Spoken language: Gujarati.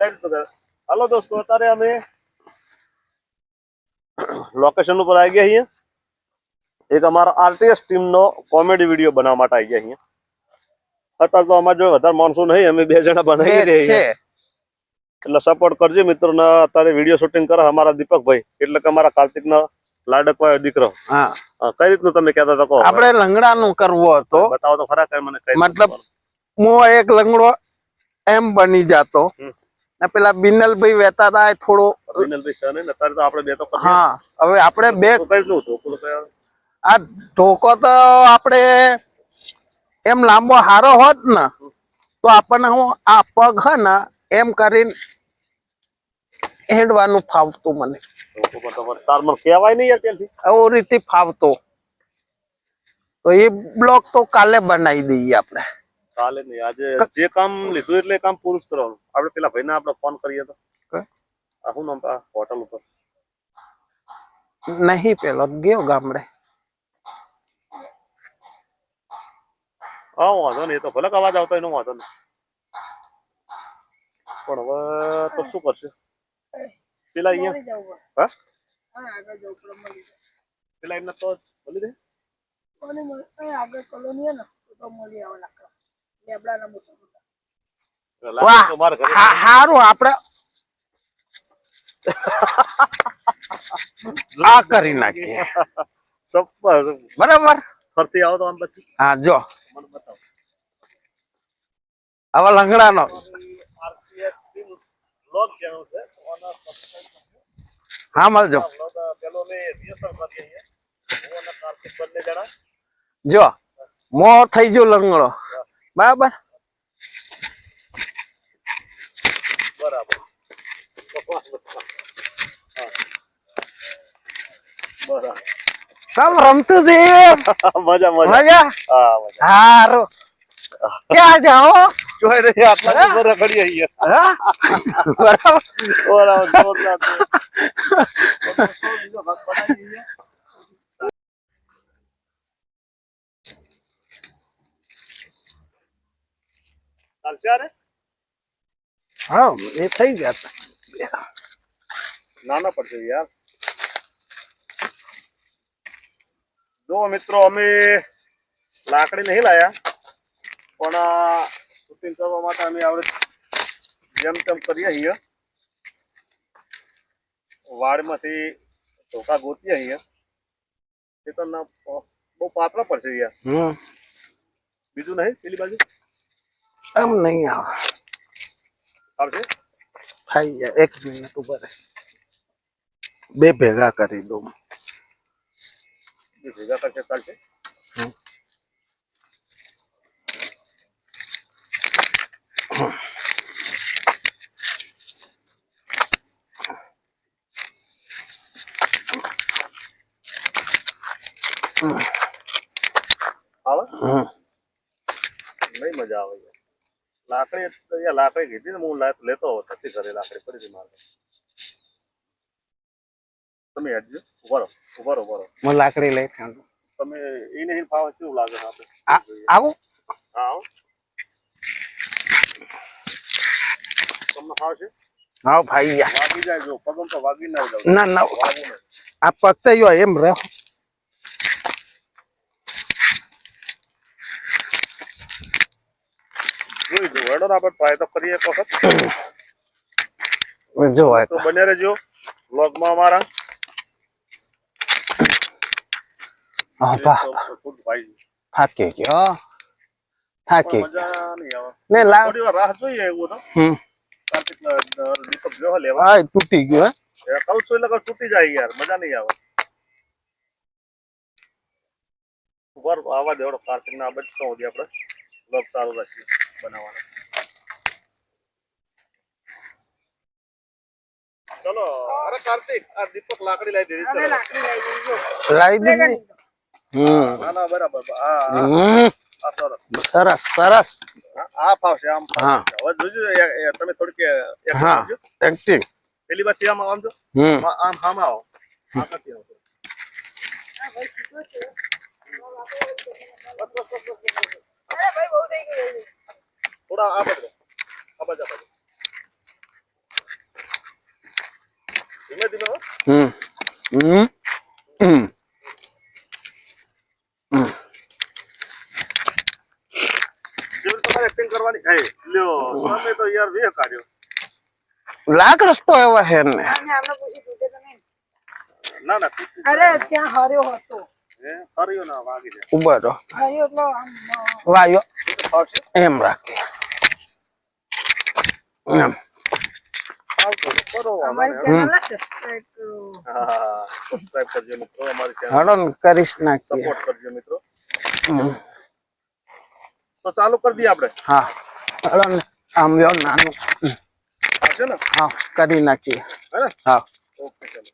હાલો દોસ્તો અત્યારે અમે લોકેશન ઉપર આવી ગયા છીએ એક અમારા આરટીએસ ટીમ નો કોમેડી વીડિયો બનાવવા માટે આવી ગયા અહીંયા અત્યારે તો અમારા જોડે વધારે માણસો નહીં અમે બે જણા બનાવી દઈએ એટલે સપોર્ટ કરજો મિત્રો ને અત્યારે વીડિયો શૂટિંગ કરે અમારા દીપકભાઈ એટલે કે અમારા કાર્તિક ના લાડકવાયો દીકરો. હા. કઈ રીતનું તમે કહેતા હતા આપણે આપણે લંગડાનું કરવું હતો. બતાવો તો ખરા કઈ મને મતલબ હું એક લંગડો એમ બની જાતો. ને પેલા બિનલભાઈ વહેતા હતા થોડો. હા હવે આપણે બે આ ઢોકો તો આપણે એમ લાંબો હારો હોત ને તો આપણને હું આ પગ હે ને એમ કરીને હેડવાનું ફાવતું મને. યાર રીતે ફાવતો. તો એ બ્લોક તો કાલે બનાવી દઈએ આપણે. કાલે નહીં આજે જે કામ લીધું એટલે કામ પૂરું જ કરવાનું. આપણે પેલા ભાઈને આપણે ફોન કરીએ તો. શું નામ? હોટલ ઉપર. નહીં પેલો ગયો ગામડે. હા વાંધો નહીં એ તો ભલે અવાજ આવતો એનો વાંધો નહીં. પણ હવે તો શું કરશે? પેલા અહીંયા? હા? પેલા એમને તો બોલી દે આગળ કોલોની ને તો મળી આવે લેબડાના મોટા મોટા. હા હારું આપણે આ કરી નાખીએ. બરાબર. ફરતી આવો તો આમ પછી. હા જો. લંગડાનો. હા મળજો. જણા. જો મો થઈ ગયો લંગડો. બરાબર બરાબર. બરાબર સમ રમતું છે મજા મજા. મજા? હારું. ક્યાં જાઓ જોઈ રહી આટલા રખડીએ અહીંયા હા? બરાબર. બરાબર અરે હા એ થઈ ગયા નાના પડશે યાર. જો મિત્રો અમે લાકડી નહીં લાયા પણ શૂટિંગ કરવા માટે અમે આવડે જેમ તેમ કરીએ અહીંયા વાડમાંથી ધોકા ગોતીએ અહીંયા એ તો ના બહુ પાતળા પડશે યાર. બીજું નહીં પેલી બાજુ? એમ નહીં આવે. થઈ જાય એક મિનિટ ઊભા રહે. બે ભેગા કરી દઉં ભેગા કરશે ચાલશે. આવે હમ. નહીં મજા આવે. લાકડી લાકડી કીધી ને હું લેતો હોત નથી ઘરે લાકડી પડી હતી મારે. તમે હેડજો ઊભા રહો ઊભા રહો ઊભા રહો. હું લાકડી લઈ ફેંકું. તમે એ નહીં ફાવે કેવું લાગે છે આપણે આવો? આવો. તમને ફાવશે હા ભાઈ વાગી જાય જો પગમ તો વાગી ના જાવ ના આ પગતે એમ રહો. જોઈ જો હેડો ને આપણે ટ્રાય તો કરીએ એક વખત. જો આ તો બને રહેજો વ્લોગમાં અમારા. હા બા. ખુદ ભાઈ. થાકી ગયો. થાકી ગયો મજા નહીં આવે. ને લા થોડી વાર રાહ જોઈએ એવું તો હમ. કાર્તિક દીપક જો લેવા. આ તૂટી ગયો હે. એ કહું છું એટલે કે તૂટી જાય યાર. મજા નહીં આવે. ઉપર આવા દેવડો કાર્તિક ના બચતો સુધી આપણે. વ્લોગ ચાલુ રાખીએ. બનાવવાનો ચલો અરે કાર્તિક આ દીપક લાકડી લઈ દીધી ચલો. લાકડી લઈ જઈશું લાવી દીધી? હમ. ના ના બરાબર આ સરસ. સરસ આ- ફાવશે આમ હા. હવે જોજો તમે થોડીક હા. એક્ટિવ પેલી વાત આમ આમ જો હમ. આમ આમ આમ આવો. આ કરતી આવો. અરે ભાઈ બહુ kurang apa tuh? Apa aja tadi? Di mana di mana? Hmm. Hmm. Hmm. hmm. એમ રાખે એમ ફાવશે તો કરો અમારી વાંધો નહીં. ચેનલ સબસ્ક્રાઇબ કરો હા સબસ્ક્રાઇબ કરજો મિત્રો અમારી ચેનલ હળો ને કરીશ નાખીએ મિત્રો. હમ. તો ચાલુ કરી દઈએ આપણે. હા. હળો આમ લ્યો નાનું. હા કરી નાખીએ. હે હા. ઓકે ચાલો.